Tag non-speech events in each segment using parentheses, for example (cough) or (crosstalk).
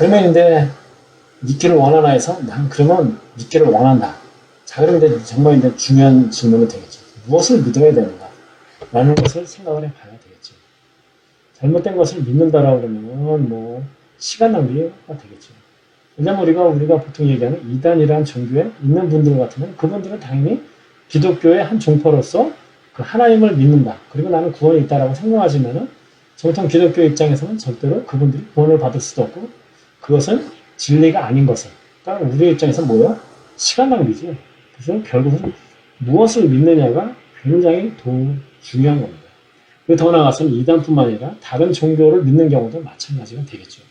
그러면 이제 믿기를 원하나 해서 난 그러면 믿기를 원한다. 자, 그런데 정말 이제 중요한 질문이 되겠죠. 무엇을 믿어야 되는가? 라는 것을 생각을 해봐야 되겠죠. 잘못된 것을 믿는다라고 그러면 뭐 시간 낭비가 되겠죠. 왜냐면 우리가 우리가 보통 얘기하는 이단이라는 종교에 있는 분들 같으면 그분들은 당연히 기독교의 한 종파로서 그 하나님을 믿는다. 그리고 나는 구원이 있다라고 생각하지만은 정통 기독교 입장에서는 절대로 그분들이 구원을 받을 수도 없고 그것은 진리가 아닌 것을. 그러니까 우리 입장에서 뭐야? 시간 낭비지. 그래서 결국은 무엇을 믿느냐가 굉장히 더 중요한 겁니다. 더 나아가서는 이단뿐만 아니라 다른 종교를 믿는 경우도 마찬가지가 되겠죠.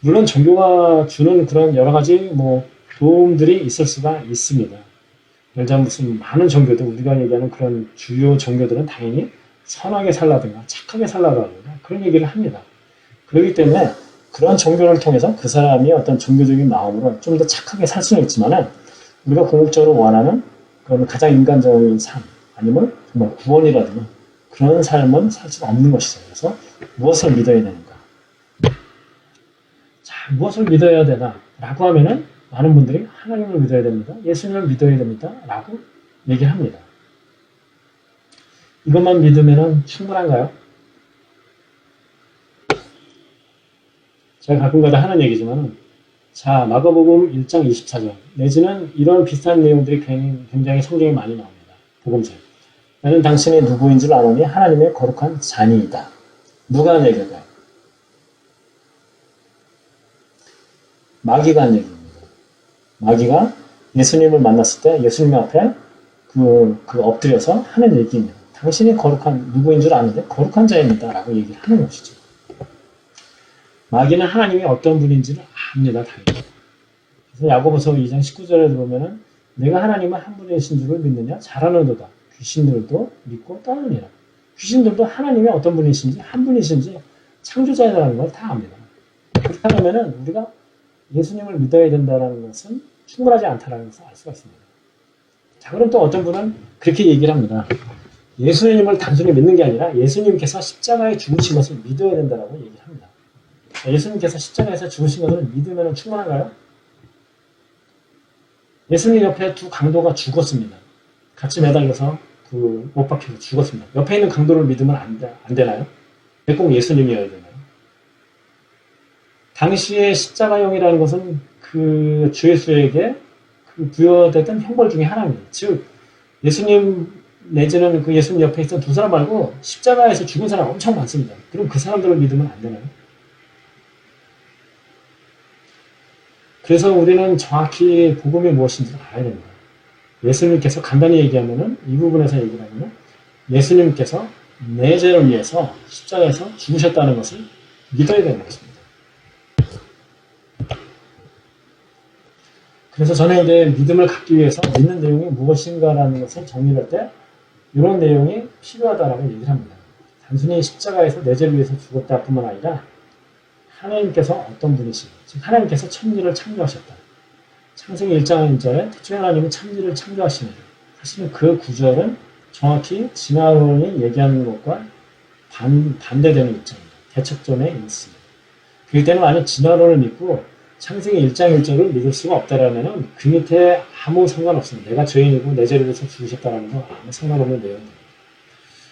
물론 종교가 주는 그런 여러 가지 뭐 도움들이 있을 수가 있습니다. 예를 들면 무슨 많은 종교들 우리가 얘기하는 그런 주요 종교들은 당연히 선하게 살라든가 착하게 살라든가 그런 얘기를 합니다. 그렇기 때문에 그런 종교를 통해서 그 사람이 어떤 종교적인 마음으로 좀 더 착하게 살 수는 있지만은 우리가 궁극적으로 원하는 그런 가장 인간적인 삶 아니면 정말 구원이라든가 그런 삶은 살 수가 없는 것이죠. 그래서 무엇을 믿어야 되는가? 자, 무엇을 믿어야 되나? 라고 하면은 많은 분들이 하나님을 믿어야 됩니다. 예수님을 믿어야 됩니다. 라고 얘기를 합니다. 이것만 믿으면 충분한가요? 제가 가끔가다 하는 얘기지만 자 마가복음 1장 24절 내지는 이런 비슷한 내용들이 굉- 굉장히 성경에 많이 나옵니다. 복음서 나는 당신이 누구인 줄 아노니 하나님의 거룩한 자니이다. 누가 한 얘기일까요? 마귀가 한 얘기입니다. 마귀가 예수님을 만났을 때 예수님 앞에 그, 그 엎드려서 하는 얘기입니다. 당신이 거룩한 누구인 줄 아는데 거룩한 자입니다. 라고 얘기를 하는 것이죠. 마귀는 하나님이 어떤 분인지를 압니다. 그래서 야고보서 2장 19절에 보면은 내가 하나님은 한 분이신 줄을 믿느냐? 잘하는도다. 귀신들도 믿고 떠느니라. 귀신들도 하나님이 어떤 분이신지 한 분이신지 창조자라는 걸 다 압니다. 그렇다면은 우리가 예수님을 믿어야 된다는 것은 충분하지 않다는 것을 알 수가 있습니다. 자, 그럼 또 어떤 분은 그렇게 얘기를 합니다. 예수님을 단순히 믿는 게 아니라 예수님께서 십자가에 죽으신 것을 믿어야 된다고 얘기를 합니다. 예수님께서 십자가에서 죽으신 것을 믿으면 충분한가요? 예수님 옆에 두 강도가 죽었습니다. 같이 매달려서 그 못 박혀서 죽었습니다. 옆에 있는 강도를 믿으면 안, 되, 안 되나요? 왜꼭 예수님이어야 되나요? 당시에 십자가형이라는 것은 그 주예수에게 그 부여됐던 형벌 중에 하나입니다. 즉 예수님 내지는 그 예수님 옆에 있던 두 사람 말고 십자가에서 죽은 사람 엄청 많습니다. 그럼 그 사람들을 믿으면 안 되나요? 그래서 우리는 정확히 복음이 무엇인지 알아야 됩니다. 예수님께서 간단히 얘기하면은 이 부분에서 얘기를 하면 예수님께서 내 죄를 위해서 십자가에서 죽으셨다는 것을 믿어야 되는 것입니다. 그래서 저는 이제 믿음을 갖기 위해서 믿는 내용이 무엇인가라는 것을 정리할 때 이런 내용이 필요하다라고 얘기를 합니다. 단순히 십자가에서 내 죄를 위해서 죽었다 뿐만 아니라 하나님께서 어떤 분이신지, 즉 하나님께서 천지를 창조하셨다. 창세기 1장 1절에 태초에 하나님이 천지를 창조하시는 사실은 그 구절은 정확히 진화론이 얘기하는 것과 반, 반대되는 입장입니다. 대척점에 있습니다. 그렇기 때문에 만약 진화론을 믿고 창세기 1장 1절을 믿을 수가 없다라면 그 밑에 아무 상관없습니다. 내가 죄인이고 내 죄를 위해서 죽으셨다는 거 아무 상관없는 내용입니다.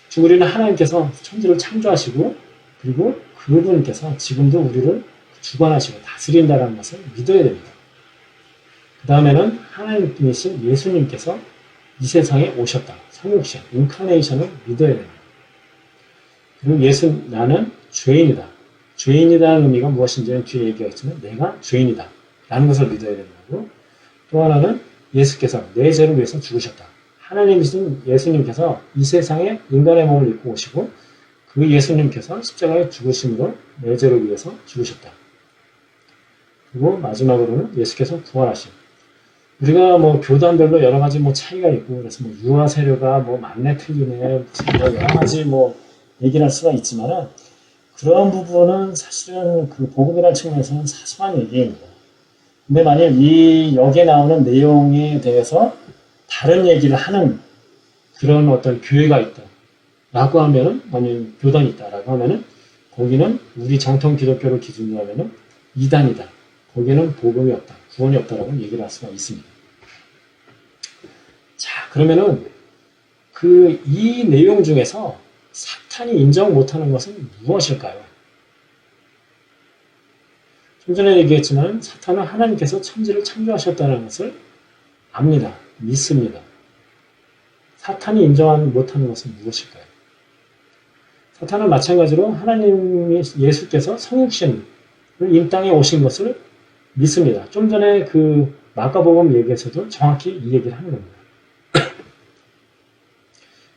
즉 우리는 하나님께서 천지를 창조하시고 그리고 그분께서 지금도 우리를 주관하시고 다스린다는 것을 믿어야 됩니다. 그 다음에는 하나님이신 예수님께서 이 세상에 오셨다. 성육신, 인카네이션을 믿어야 됩니다. 그리고 예수, 나는 죄인이다. 죄인이라는 의미가 무엇인지는 뒤에 얘기하겠지만 내가 죄인이다. 라는 것을 믿어야 거고 또 하나는 예수께서 내 죄를 위해서 죽으셨다. 하나님이신 예수님께서 이 세상에 인간의 몸을 입고 오시고 그 예수님께서 십자가에 죽으심으로 내 죄를 위해서 죽으셨다. 그리고 마지막으로는 예수께서 구원하심. 우리가 뭐 교단별로 여러 가지 뭐 차이가 있고 그래서 뭐 유아 세례가 뭐 맞네 틀리네 뭐 여러 가지 뭐 얘기를 할 수가 있지만은 그런 부분은 사실은 그 복음이라는 측면에서는 사소한 얘기입니다. 근데 만약 이 여기에 나오는 내용에 대해서 다른 얘기를 하는 그런 어떤 교회가 있다. 라고 하면은, 만약 교단이 있다. 라고 하면은, 거기는 우리 정통 기독교를 기준으로 하면은 이단이다. 거기에는 복음이 없다, 구원이 없다라고 얘기를 할 수가 있습니다. 자, 그러면은 그 이 내용 중에서 사탄이 인정 못하는 것은 무엇일까요? 좀 전에 얘기했지만 사탄은 하나님께서 천지를 창조하셨다는 것을 압니다. 믿습니다. 사탄이 인정 못하는 것은 무엇일까요? 사탄은 마찬가지로 하나님이 예수께서 성육신을 이 땅에 오신 것을 믿습니다. 좀 전에 그 마가복음 얘기에서도 정확히 이 얘기를 하는 겁니다. (clears throat)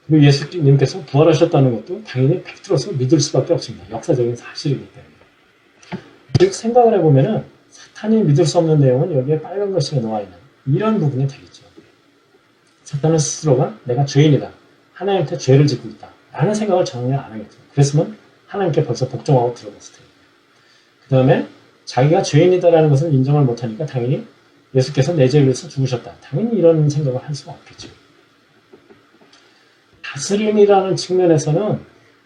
그리고 예수님께서 부활하셨다는 것도 당연히 팩트로서 믿을 수밖에 없습니다. 역사적인 사실이기 때문에. 즉 생각을 해보면은 사탄이 믿을 수 없는 내용은 여기에 빨간 글씨가 나와 있는 이런 부분이 되겠죠. 사탄은 스스로가 내가 죄인이다. 하나님한테 죄를 짓고 있다. 라는 생각을 전혀 안 하겠죠. 그랬으면 하나님께 벌써 복종하고 들어갔을 테니까. 그 다음에 자기가 죄인이다라는 것을 인정을 못하니까 당연히 예수께서 내 죄를 위해서 죽으셨다. 당연히 이런 생각을 할 수가 없겠죠. 다스림이라는 측면에서는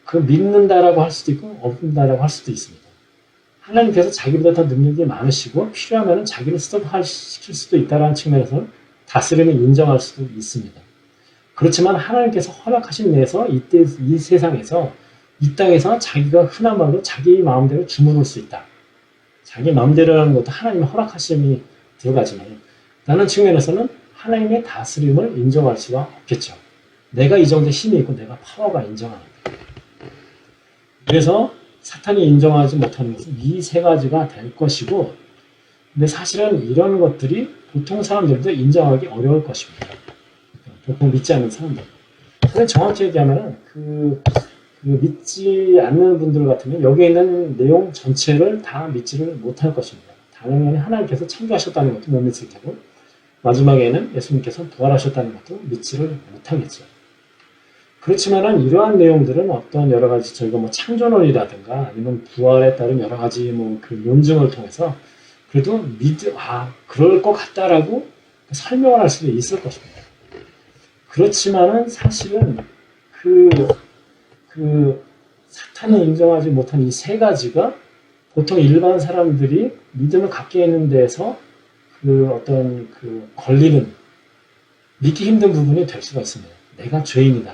그 믿는다라고 할 수도 있고 없는다라고 할 수도 있습니다. 하나님께서 자기보다 더 능력이 많으시고 필요하면 자기를 스톱시킬 수도 있다는 측면에서는 다스림을 인정할 수도 있습니다. 그렇지만 하나님께서 허락하신 내에서 이때 이 세상에서 이 땅에서 자기가 흔한 말로 자기 마음대로 주문할 수 있다. 자기 마음대로라는 것도 하나님의 허락하심이 들어가지만 나는 측면에서는 하나님의 다스림을 인정할 수가 없겠죠. 내가 이 정도 힘이 있고 내가 파워가 인정하는 거예요. 그래서 사탄이 인정하지 못하는 것은 이 세 가지가 될 것이고 근데 사실은 이런 것들이 보통 사람들도 인정하기 어려울 것입니다. 보통 믿지 않는 사람들. 사실 정확히 얘기하면 그, 그 믿지 않는 분들 같으면 여기에 있는 내용 전체를 다 믿지를 못할 것입니다. 당연히 하나님께서 창조하셨다는 것도 못 믿을 테고 마지막에는 예수님께서 부활하셨다는 것도 믿지를 못하겠죠. 그렇지만은 이러한 내용들은 어떤 여러 가지 저희가 뭐 창조론이라든가 아니면 부활에 따른 여러 가지 뭐 그 논증을 통해서 그래도 믿, 아, 그럴 것 같다라고 설명을 할 수도 있을 것입니다. 그렇지만은 사실은 그, 그 사탄을 인정하지 못한 이 세 가지가 보통 일반 사람들이 믿음을 갖게 있는 데서 그 어떤 그 걸리는 믿기 힘든 부분이 될 수가 있습니다. 내가 죄인이다.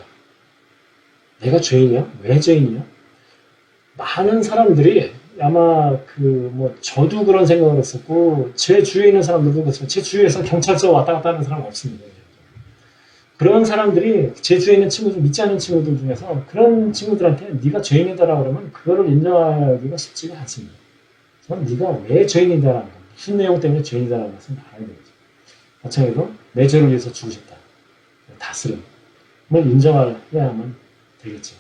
내가 죄인이야? 왜 죄인이야? 많은 사람들이 아마 그 뭐 저도 그런 생각을 했었고 제 주위에 있는 사람들도 그렇지만 제 주위에서 경찰서 왔다 갔다 하는 사람 없습니다. 그런 사람들이 제 주위에 있는 친구들 믿지 않는 친구들 중에서 그런 친구들한테 네가 죄인이다라고 그러면 그거를 인정하기가 쉽지가 않습니다. 저는 네가 왜 죄인이다라는 것, 무슨 내용 때문에 죄인이다라는 것을 알아야 되겠죠. 마찬가지로 내 죄를 위해서 죽으셨다. 다스림을 인정해야만 되겠죠.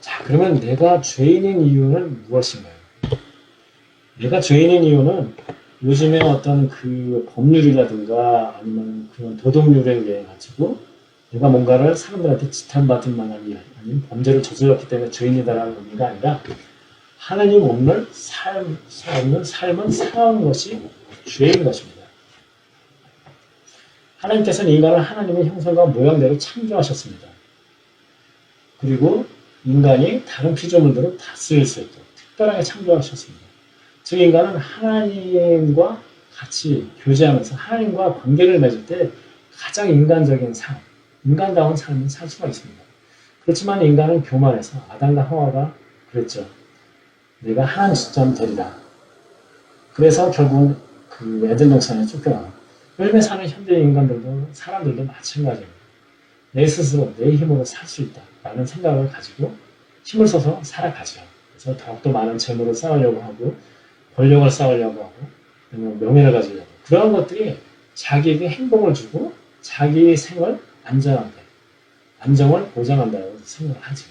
자, 그러면 내가 죄인인 이유는 무엇인가요? 내가 죄인인 이유는 요즘에 어떤 그 법률이라든가 아니면 그런 도덕률에 의해 가지고 내가 뭔가를 사람들한테 지탄받을 만한 일 아니면 범죄를 저질렀기 때문에 죄인이다라는 의미가 아니라 하나님 없는 삶, 없는 삶은 살아온 것이 죄인 것입니다. 하나님께서는 인간을 하나님의 형상과 모양대로 창조하셨습니다. 그리고 인간이 다른 피조물들을 다스릴 수 있도록 특별하게 창조하셨습니다. 즉 인간은 하나님과 같이 교제하면서 하나님과 관계를 맺을 때 가장 인간적인 삶, 인간다운 삶을 살 수가 있습니다. 그렇지만 인간은 교만해서 아담과 하와가 그랬죠. 내가 하나님 시점 되리라. 그래서 결국 그 에덴 동산에 쫓겨나고 열매 사는 현대 인간들도 사람들도 마찬가지입니다. 내 스스로 내 힘으로 살 수 있다라는 생각을 가지고 힘을 써서 살아가죠. 그래서 더욱더 많은 재물을 쌓으려고 하고 권력을 쌓으려고 하고 명예를 가지려고 그런 것들이 자기에게 행복을 주고 자기 생을 안전하게 안정을 보장한다고 생각을 하지.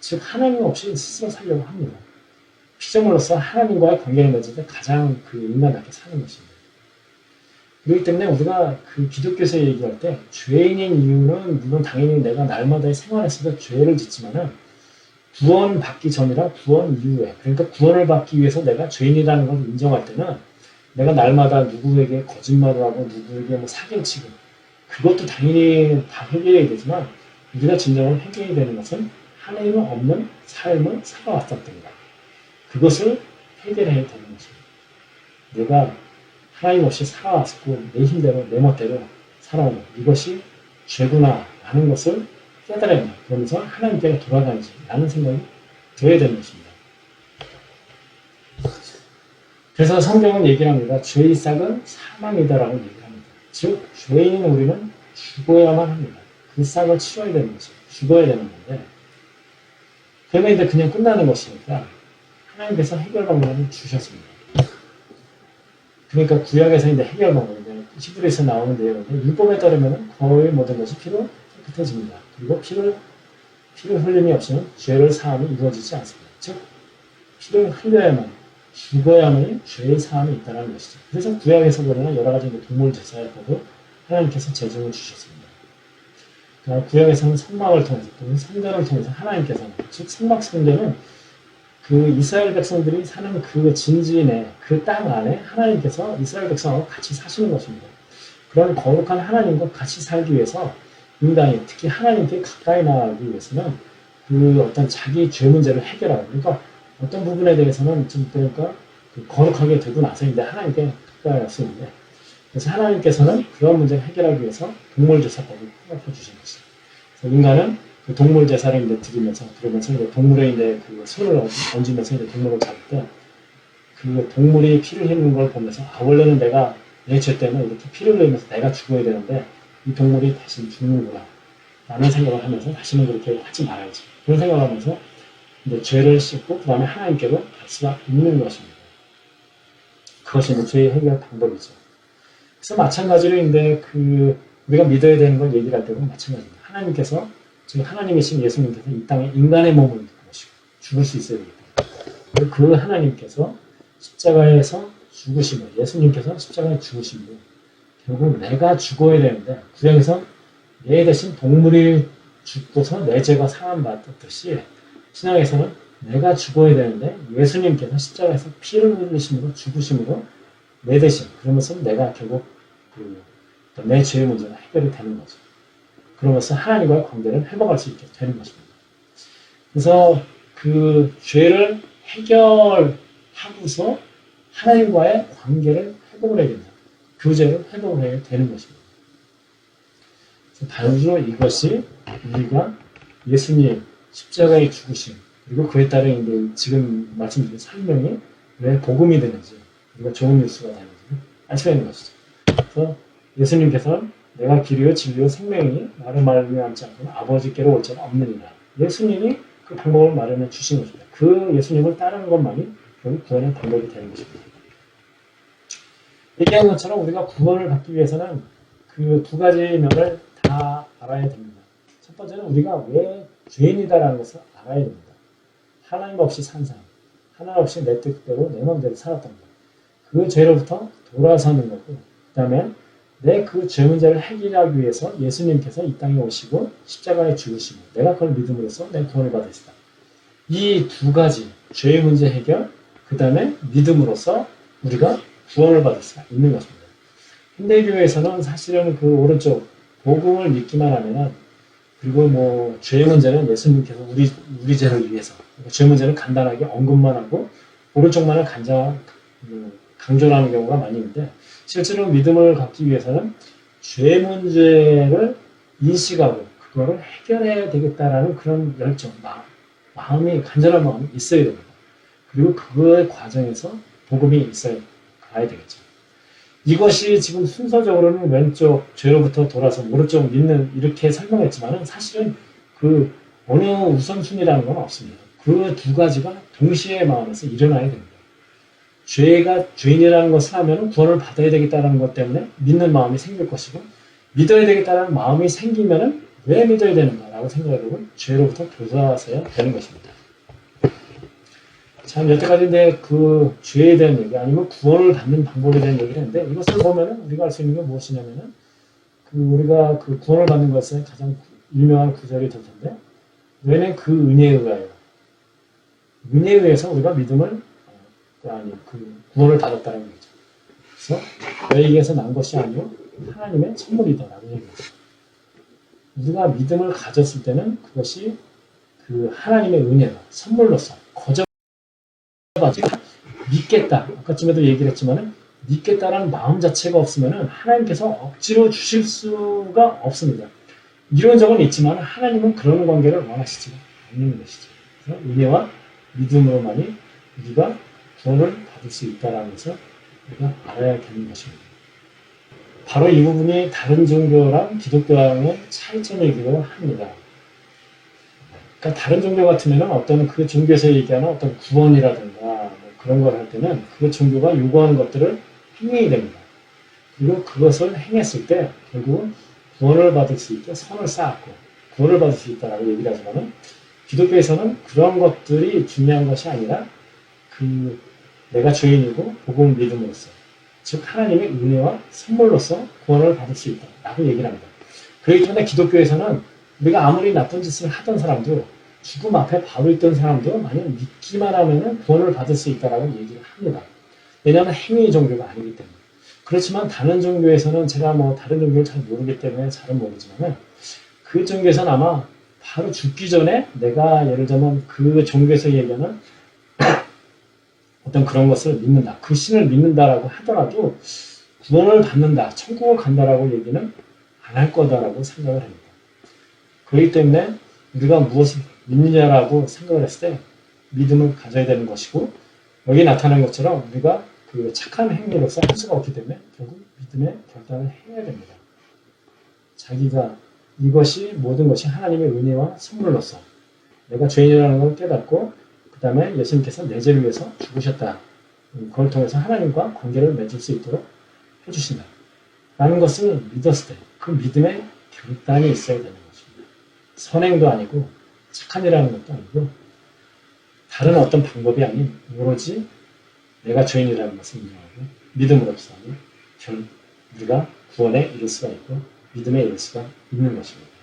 즉 하나님 없이 스스로 살려고 합니다. 피조물로서 하나님과의 관계를 맺을 때 가장 그 인간답게 사는 것입니다. 그렇기 때문에 우리가 그 기독교에서 얘기할 때 죄인인 이유는 물론 당연히 내가 날마다의 생활에서도 죄를 짓지만은 구원 받기 전이라 구원 이후에 그러니까 구원을 받기 위해서 내가 죄인이라는 걸 인정할 때는 내가 날마다 누구에게 거짓말을 하고 누구에게 뭐 사기를 치고 그것도 당연히 다 해결해야 되지만 우리가 진정으로 해결해야 되는 것은 하나님은 없는 삶을 살아왔었던 것. 그것을 해결해야 되는 것입니다. 내가 하나님 없이 살아왔고 내 힘대로 내 멋대로 살아오는 이것이 죄구나 라는 것을 깨달아야. 그러면서 하나님께로 돌아가야지 라는 생각이 들어야 되는 것입니다. 그래서 성경은 얘기를 합니다. 죄의 싹은 사망이다라고 얘기를 합니다. 즉 죄인인 우리는 죽어야만 합니다. 그 싹을 치워야 되는 것이죠. 죽어야 되는 건데 그러면 이제 그냥 끝나는 것이니까 하나님께서 해결 방법을 주셨습니다. 그러니까 구약에서 이제 해결 방법, 이제 히브리에서 나오는 내용인데 율법에 따르면 거의 모든 것이 피로 깨끗해집니다. 그리고 피를 피를 흘림이 없이는 죄를 사함이 이루어지지 않습니다. 즉 피를 흘려야만 죽어야만이 죄의 사함이 있다는 것이죠. 그래서 구약에서 보면 여러 가지 동물 제사에서도 하나님께서 제정을 주셨습니다. 그러니까 구약에서는 성막을 통해서 또는 성전을 통해서 하나님께서는 즉 성막 성전은 그 이스라엘 백성들이 사는 그 진지내 그땅 안에 하나님께서 이스라엘 백성하고 같이 사시는 것입니다. 그런 거룩한 하나님과 같이 살기 위해서 인간이 특히 하나님께 가까이 나가기 위해서는 그 어떤 자기 죄 문제를 해결하고 그러니까 어떤 부분에 대해서는 좀 그러니까 그 거룩하게 되고 나서 이제 하나님께 가까이 할수 있는데 그래서 하나님께서는 그런 문제를 해결하기 위해서 동물 제사법을 허락해 주신 것이죠. 그래서 인간은 그 동물 제사를 이제 드리면서 그러면서 이제 동물의 이제 그 손을 얹으면서 이제 동물을 잡을 때 그 동물이 피를 흘리는 걸 보면서 아 원래는 내가 내 죄 때문에 이렇게 피를 흘리면서 내가 죽어야 되는데 이 동물이 대신 죽는구나 라는 생각을 하면서 다시는 그렇게 하지 말아야지 그런 생각을 하면서 이제 죄를 씻고 그 다음에 하나님께로 갈 수가 있는 것입니다. 그것이 이제 죄의 해결 방법이죠. 그래서 마찬가지로 이제 그 우리가 믿어야 되는 걸 얘기할 때도 마찬가지입니다. 하나님께서 즉 하나님이신 예수님께서 이 땅에 인간의 몸을 입고 죽을 수 있어야 되기 때문에 그 하나님께서 십자가에서 죽으심을 예수님께서 십자가에 죽으심을 결국 내가 죽어야 되는데 구약에서 내 대신 동물이 죽고서 내 죄가 사함받았듯이 신앙에서는 내가 죽어야 되는데 예수님께서 십자가에서 피를 흘리심으로 죽으심으로 내 대신 그러면서 내가 결국 그 내 죄의 문제가 해결이 되는 거죠. 그러면서 하나님과의 관계를 회복할 수 있게 되는 것입니다. 그래서 그 죄를 해결하고서 하나님과의 관계를 회복을 해야 된다. 교제를 회복을 해야 되는 것입니다. 단순로 이것이 우리가 예수님 십자가의 죽으심 그리고 그에 따른 지금 말씀드린 설명이 왜 복음이 되는지 우리가 좋은 뉴스가 되는지 알 수가 있는 것이죠. 그래서 예수님께서는 내가 길이요 진리요 생명이니 나를 말미암지 않고는 아버지께로 올 자가 없느니라. 예수님이 그 방법을 마련해 주신 것입니다. 그 예수님을 따르는 것만이 결국 구원의 방법이 되는 것입니다. 얘기한 것처럼 우리가 구원을 받기 위해서는 그 두 가지 면을 다 알아야 됩니다. 첫 번째는 우리가 왜 죄인이다라는 것을 알아야 됩니다. 하나님 없이 산 삶, 하나님 없이 내 뜻대로 내 마음대로 살았던 것. 그 죄로부터 돌아서는 거고, 그 다음에 내 그 죄 문제를 해결하기 위해서 예수님께서 이 땅에 오시고 십자가에 죽으시고 내가 그걸 믿음으로써 내 구원을 받으시다. 이 두 가지 죄의 문제 해결, 그 다음에 믿음으로써 우리가 구원을 받을 수가 있는 것입니다. 현대교회에서는 사실은 그 오른쪽 복음을 믿기만 하면은 그리고 뭐 죄의 문제는 예수님께서 우리 우리 죄를 위해서 죄 문제는 간단하게 언급만 하고 오른쪽만을 간장 그 강조하는 경우가 많이 있는데 실제로 믿음을 갖기 위해서는 죄 문제를 인식하고 그거를 해결해야 되겠다라는 그런 열정, 마음, 마음이 간절한 마음이 있어야 됩니다. 그리고 그거의 과정에서 복음이 있어야 가야 되겠죠. 이것이 지금 순서적으로는 왼쪽 죄로부터 돌아서 오른쪽 믿는 이렇게 설명했지만은 사실은 그 어느 우선순위라는 건 없습니다. 그 두 가지가 동시에 마음에서 일어나야 됩니다. 죄가 죄인이라는 것을 하면 구원을 받아야 되겠다는 것 때문에 믿는 마음이 생길 것이고 믿어야 되겠다는 마음이 생기면은 왜 믿어야 되는가라고 생각해 보면 죄로부터 돌아서야 되는 것입니다. 참 여태까지 이제 그 죄에 대한 얘기 아니면 구원을 받는 방법에 대한 얘기를 했는데 이것을 보면은 우리가 알 수 있는 게 무엇이냐면은 그 우리가 그 구원을 받는 것에 가장 유명한 구절이 될 텐데 왜냐면 그 은혜에 의하여 은혜에 의해서 우리가 믿음을 어, 아니 그 구원을 받았다는 얘기죠. 그래서 너에게서 난 것이 아니요 하나님의 선물이다라고 얘기했죠. 우리가 믿음을 가졌을 때는 그것이 그 하나님의 은혜가 선물로서 거저 받지 믿겠다. 아까쯤에도 얘기를 했지만은 믿겠다라는 마음 자체가 없으면은 하나님께서 억지로 주실 수가 없습니다. 이런 적은 있지만 하나님은 그런 관계를 원하시지 않는 것이죠. 그래서 은혜와 믿음으로만이 우리가 구원을 받을 수 있다라는 것을 우리가 알아야 되는 것입니다. 바로 이 부분이 다른 종교랑 기독교랑의 차이점이기도 합니다. 그러니까 다른 종교 같으면 어떤 그 종교에서 얘기하는 어떤 구원이라든가 뭐 그런 걸 할 때는 그 종교가 요구하는 것들을 행해야 됩니다. 그리고 그것을 행했을 때 결국은 구원을 받을 수 있게 선을 쌓았고 구원을 받을 수 있다라고 얘기를 하지만은 기독교에서는 그런 것들이 중요한 것이 아니라 그 내가 죄인이고 복음을 믿음으로써 즉 하나님의 은혜와 선물로서 구원을 받을 수 있다라고 얘기를 합니다. 그렇기 때문에 기독교에서는 우리가 아무리 나쁜 짓을 하던 사람도 죽음 앞에 바로 있던 사람도 만약 믿기만 하면은 구원을 받을 수 있다라고 얘기를 합니다. 왜냐하면 행위 종교가 아니기 때문에. 그렇지만 다른 종교에서는 제가 뭐 다른 종교를 잘 모르기 때문에 잘은 모르지만은 그 종교에서는 아마 바로 죽기 전에 내가 예를 들면 그 종교에서 얘기하는 어떤 그런 것을 믿는다. 그 신을 믿는다라고 하더라도 구원을 받는다. 천국을 간다라고 얘기는 안 할 거다라고 생각을 합니다. 그렇기 때문에 우리가 무엇을 믿느냐라고 생각을 했을 때 믿음을 가져야 되는 것이고 여기 나타난 것처럼 우리가 그 착한 행위로서 할 수가 없기 때문에 결국 믿음의 결단을 해야 됩니다. 자기가 이것이 모든 것이 하나님의 은혜와 선물로서 내가 죄인이라는 걸 깨닫고 그 다음에 예수님께서 내 죄를 위해서 죽으셨다. 그걸 통해서 하나님과 관계를 맺을 수 있도록 해주신다. 라는 것을 믿었을 때 그 믿음의 결단이 있어야 되는 것입니다. 선행도 아니고 착한 일하는 것도 아니고 다른 어떤 방법이 아닌 오로지 내가 죄인이라는 것을 인정하고 믿음으로써 결 우리가 구원에 이를 수가 있고 믿음에 이를 수가 있는 것입니다.